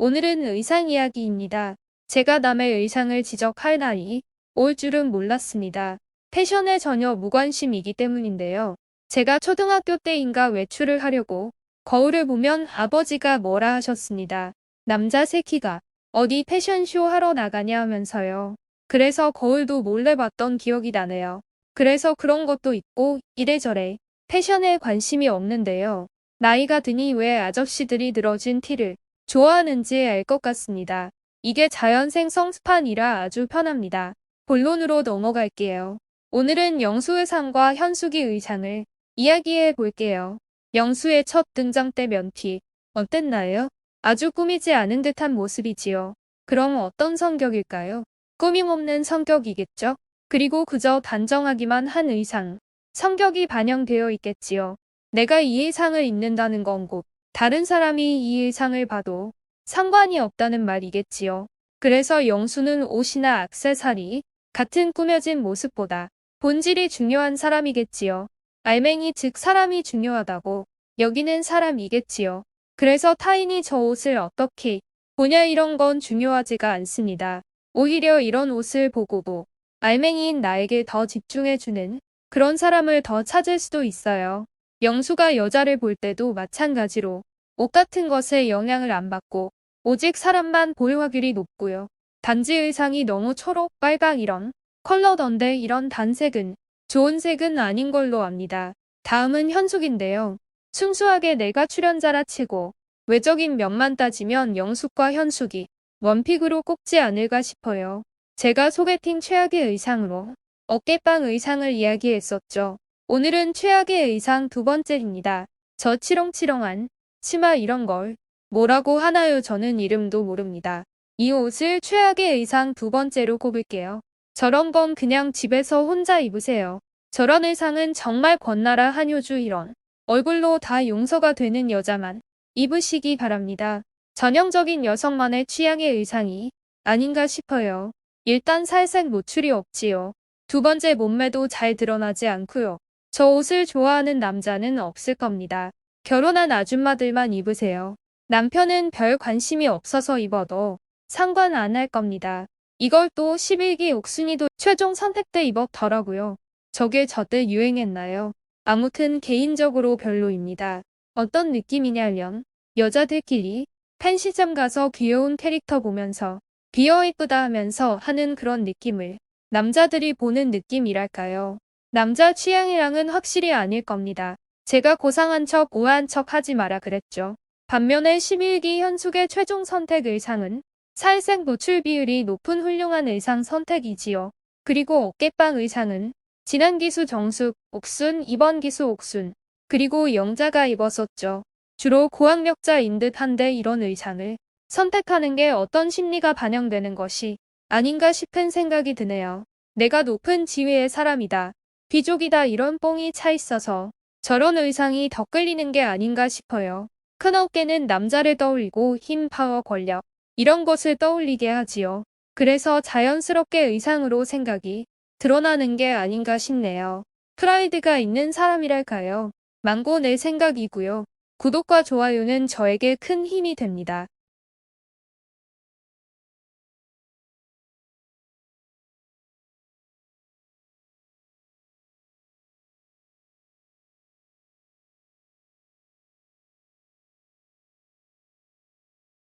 오늘은 의상 이야기입니다. 제가 남의 의상을 지적할 날이 올 줄은 몰랐습니다. 패션에 전혀 무관심이기 때문인데요. 제가 초등학교 때인가 외출을 하려고 거울을 보면 아버지가 뭐라 하셨습니다. 남자 새끼가 어디 패션쇼 하러 나가냐 하면서요. 그래서 거울도 몰래 봤던 기억이 나네요. 그래서 그런 것도 있고 이래저래 패션에 관심이 없는데요. 나이가 드니 왜 아저씨들이 늘어진 티를 좋아하는지 알 것 같습니다. 이게 자연 생성 습관이라 아주 편합니다. 본론으로 넘어갈게요. 오늘은 영수 의상과 현숙이 의상을 이야기해 볼게요. 영수의 첫 등장 때 면티 어땠나요? 아주 꾸미지 않은 듯한 모습이지요. 그럼 어떤 성격일까요? 꾸밈 없는 성격이겠죠? 그리고 그저 단정하기만 한 의상. 성격이 반영되어 있겠지요. 내가 이 의상을 입는다는 건 곧 다른 사람이 이 의상을 봐도 상관이 없다는 말이겠지요. 그래서 영수는 옷이나 악세사리 같은 꾸며진 모습보다 본질이 중요한 사람이겠지요. 알맹이 즉 사람이 중요하다고 여기는 사람이겠지요. 그래서 타인이 저 옷을 어떻게 보냐 이런 건 중요하지가 않습니다. 오히려 이런 옷을 보고도 알맹이인 나에게 더 집중해주는 그런 사람을 더 찾을 수도 있어요. 영수가 여자를 볼 때도 마찬가지로 옷 같은 것에 영향을 안 받고 오직 사람만 볼 확률이 높고요. 단지 의상이 너무 초록, 빨강 이런 컬러던데 이런 단색은 좋은 색은 아닌 걸로 압니다. 다음은 현숙인데요. 순수하게 내가 출연자라 치고 외적인 면만 따지면 영숙과 현숙이 원픽으로 꼽지 않을까 싶어요. 제가 소개팅 최악의 의상으로 어깨빵 의상을 이야기했었죠. 오늘은 최악의 의상 두 번째입니다. 저 치렁치렁한 치마 이런 걸 뭐라고 하나요? 저는 이름도 모릅니다. 이 옷을 최악의 의상 두 번째로 꼽을게요. 저런 건 그냥 집에서 혼자 입으세요. 저런 의상은 정말 권나라 한효주 이런 얼굴로 다 용서가 되는 여자만 입으시기 바랍니다. 전형적인 여성만의 취향의 의상이 아닌가 싶어요. 일단 살색 노출이 없지요. 두 번째 몸매도 잘 드러나지 않고요. 저 옷을 좋아하는 남자는 없을 겁니다. 결혼한 아줌마들만 입으세요. 남편은 별 관심이 없어서 입어도 상관 안 할 겁니다. 이걸 또 11기 옥순이도 최종 선택 때 입었더라고요. 저게 저때 유행했나요? 아무튼 개인적으로 별로입니다. 어떤 느낌이냐면 여자들끼리 펜시점 가서 귀여운 캐릭터 보면서 귀여워 이쁘다 하면서 하는 그런 느낌을 남자들이 보는 느낌이랄까요. 남자 취향이랑은 확실히 아닐 겁니다. 제가 고상한 척 오해한 척 하지 마라 그랬죠. 반면에 11기 현숙의 최종 선택 의상은 살색 노출 비율이 높은 훌륭한 의상 선택이지요. 그리고 어깨빵 의상은 지난 기수 정숙, 옥순, 이번 기수 옥순, 그리고 영자가 입었었죠. 주로 고학력자인 듯 한데 이런 의상을 선택하는 게 어떤 심리가 반영되는 것이 아닌가 싶은 생각이 드네요. 내가 높은 지위의 사람이다. 귀족이다 이런 뽕이 차 있어서 저런 의상이 더 끌리는 게 아닌가 싶어요. 큰 어깨는 남자를 떠올리고 힘, 파워, 권력 이런 것을 떠올리게 하지요. 그래서 자연스럽게 의상으로 생각이 드러나는 게 아닌가 싶네요. 프라이드가 있는 사람이랄까요. 망고 내 생각이고요. 구독과 좋아요는 저에게 큰 힘이 됩니다.